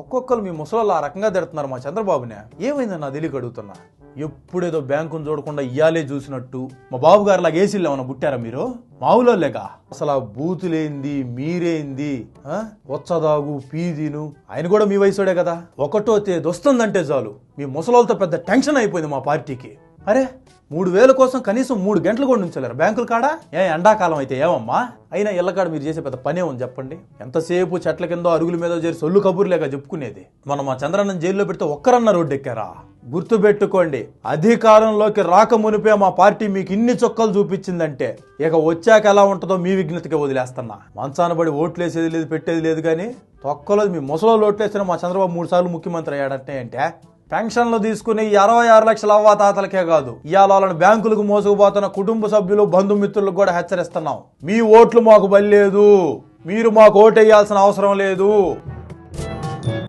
ఒక్కొక్కరు మీ ముసలోళ్ళు ఆ రకంగా తిడుతున్నారు మా చంద్రబాబునే. ఏమైందని నా తెలియక అడుగుతున్నా. ఎప్పుడేదో బ్యాంకును చూడకుండా ఇయ్యాలే చూసినట్టు మా బాబు గారు లాగా ఏసీలు ఏమైనా పుట్టారా మీరు? మావులో లేక అసలు ఆ బూతులేంది మీరేంది? వచ్చదాగు పీదీను ఆయన కూడా మీ వయసుడే కదా. ఒకటో తేదీ వస్తుందంటే చాలు. మీ ముసలోళ్ళతో పెద్ద టెన్షన్ అయిపోయింది మా పార్టీకి. అరే మూడు వేల కోసం కనీసం మూడు గంటలు కూడా ఉంచలేరు బ్యాంకుల కాడ? ఏ ఎండాకాలం అయితే ఏమమ్మా? అయినా ఇళ్ళకాడ మీరు చేసే పెద్ద పనే ఉంది చెప్పండి. ఎంతసేపు చెట్ల కింద అరుగుల మీద చేరి సొల్లు కబుర్లేక చెప్పుకునేది? మనం మా చంద్రన్న జైల్లో పెడితే ఒక్కరన్న రోడ్డు ఎక్కారా గుర్తుపెట్టుకోండి అధికారంలోకి రాక మునిపే మా పార్టీ మీకు ఇన్ని చొక్కలు చూపించిందంటే ఇక వచ్చాక ఎలా ఉంటుందో మీ విజ్ఞతకి వదిలేస్తున్నా. మంచాన పడి ఓట్లేసేది లేదు పెట్టేది లేదు కానీ తొక్కలో మీ ముసలో ఓట్లేసిన మా చంద్రబాబు మూడు సార్లు ముఖ్యమంత్రి అయ్యాడంటే అంటే పెన్షన్లు తీసుకుని అరవై ఆరు లక్షల అవ్వాతాతలకే కాదు ఇవాళ వాళ్ళని బ్యాంకులకు మోసుకుపోతున్న కుటుంబ సభ్యులు బంధుమిత్రులకు కూడా హెచ్చరిస్తున్నాం. మీ ఓట్లు మాకు బలి లేదు. మీరు మాకు ఓటేయాల్సిన అవసరం లేదు.